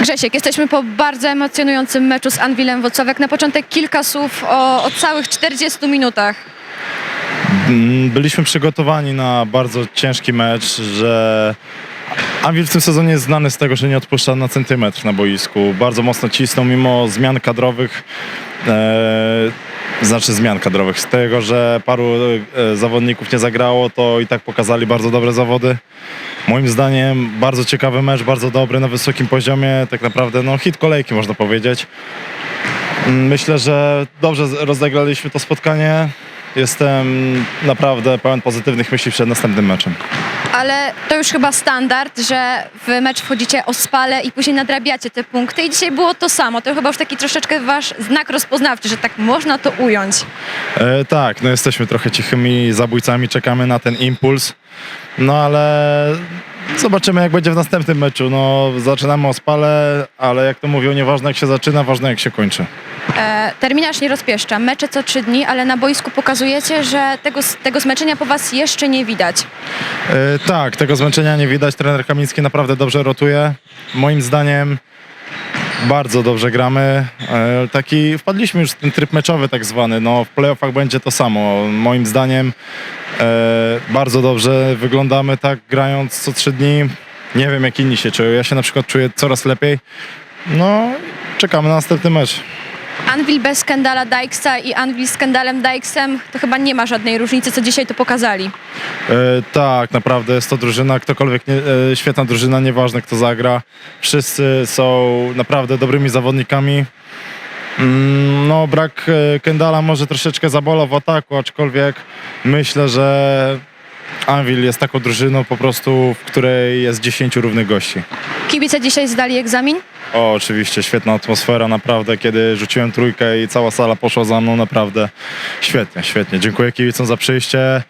Grzesiek, jesteśmy po bardzo emocjonującym meczu z Anwilem Włocławek. Na początek kilka słów o, o całych 40 minutach. Mm, Byliśmy przygotowani na bardzo ciężki mecz, że Anvil w tym sezonie jest znany z tego, że nie odpuszcza na centymetr na boisku. Bardzo mocno cisnął mimo zmian kadrowych, e, znaczy zmian kadrowych, z tego, że paru e, zawodników nie zagrało, to i tak pokazali bardzo dobre zawody. Moim zdaniem bardzo ciekawy mecz, bardzo dobry, na wysokim poziomie, tak naprawdę no hit kolejki można powiedzieć. Mm, Myślę, że dobrze rozegraliśmy to spotkanie. Jestem naprawdę pełen pozytywnych myśli przed następnym meczem. Ale to już chyba standard, że w mecz wchodzicie o spale i później nadrabiacie te punkty. I dzisiaj było to samo. To chyba już taki troszeczkę wasz znak rozpoznawczy, że tak można to ująć. E, tak, no jesteśmy trochę cichymi zabójcami, czekamy na ten impuls. No ale zobaczymy jak będzie w następnym meczu. No zaczynamy o spale, ale jak to mówią, nieważne jak się zaczyna, ważne jak się kończy. E, terminarz nie rozpieszcza. Mecze co trzy dni, ale na boisku pokazujecie, że tego, tego zmęczenia po was jeszcze nie widać. E, tak, tego zmęczenia nie widać. Trener Kamiński naprawdę dobrze rotuje. Moim zdaniem bardzo dobrze gramy. E, taki wpadliśmy już w ten tryb meczowy tak zwany. No, w playoffach będzie to samo. Moim zdaniem e, bardzo dobrze wyglądamy tak grając co trzy dni. Nie wiem jak inni się czują. Ja się na przykład czuję coraz lepiej. No, czekamy na następny mecz. Anvil bez Kendala Dykesa i Anvil z Kendalem Dykesem to chyba nie ma żadnej różnicy, co dzisiaj to pokazali. E, tak, naprawdę jest to drużyna, ktokolwiek, nie, e, świetna drużyna, nieważne kto zagra. Wszyscy są naprawdę dobrymi zawodnikami. Mm, no, brak e, Kendala może troszeczkę zabolał w ataku, aczkolwiek myślę, że Anvil jest taką drużyną po prostu, w której jest 10 równych gości. Kibice dzisiaj zdali egzamin. O, oczywiście, świetna atmosfera, naprawdę, kiedy rzuciłem trójkę i cała sala poszła za mną, naprawdę świetnie, świetnie. Dziękuję kibicom za przyjście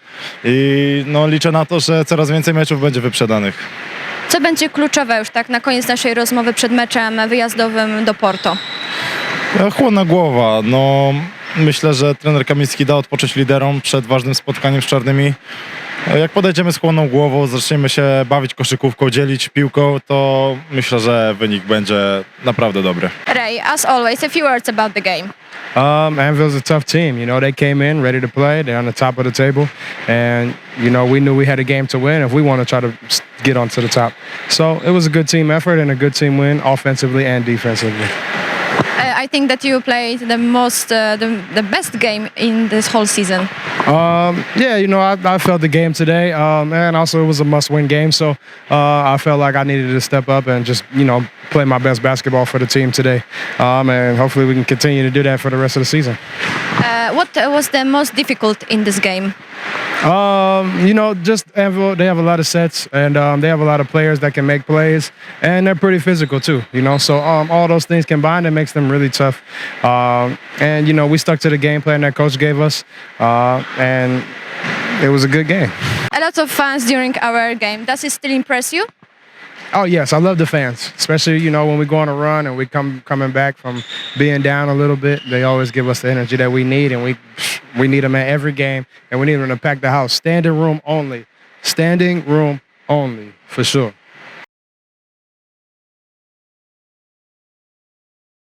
i no, liczę na to, że coraz więcej meczów będzie wyprzedanych. Co będzie kluczowe już tak na koniec naszej rozmowy przed meczem wyjazdowym do Porto? E, Chłodna głowa, no myślę, że trener Kamiński da odpocząć liderom przed ważnym spotkaniem z czarnymi. Jak podejdziemy z chłodną głową, zaczniemy się bawić koszykówką, dzielić piłką, to myślę, że wynik będzie naprawdę dobry. Ray, as always, a few words about the game. Um, Anvil's a tough team. You know, they came in ready to play. They're on the top of the table, and you know we knew we had a game to win if we want to try to get onto the top. So it was a good team effort and a good team win, offensively and defensively. I think that you played the most, uh, the, the best game in this whole season. Um, yeah, you know, I, I felt the game today, um, and also it was a must-win game. So uh, I felt like I needed to step up and just, you know, play my best basketball for the team today, um, and hopefully we can continue to do that for the rest of the season. Uh, what was the most difficult in this game? Um, you know, just they have a lot of sets and um, they have a lot of players that can make plays and they're pretty physical too, you know. So um, all those things combined, it makes them really tough. Um, and, you know, we stuck to the game plan that coach gave us uh, and it was a good game. A lot of fans during our game. Does it still impress you? Oh yes, I love the fans, especially you know when we go on a run and we come coming back from being down a little bit. They always give us the energy that we need, and we we need them at every game, and we need them to pack the house. Standing room only, standing room only for sure.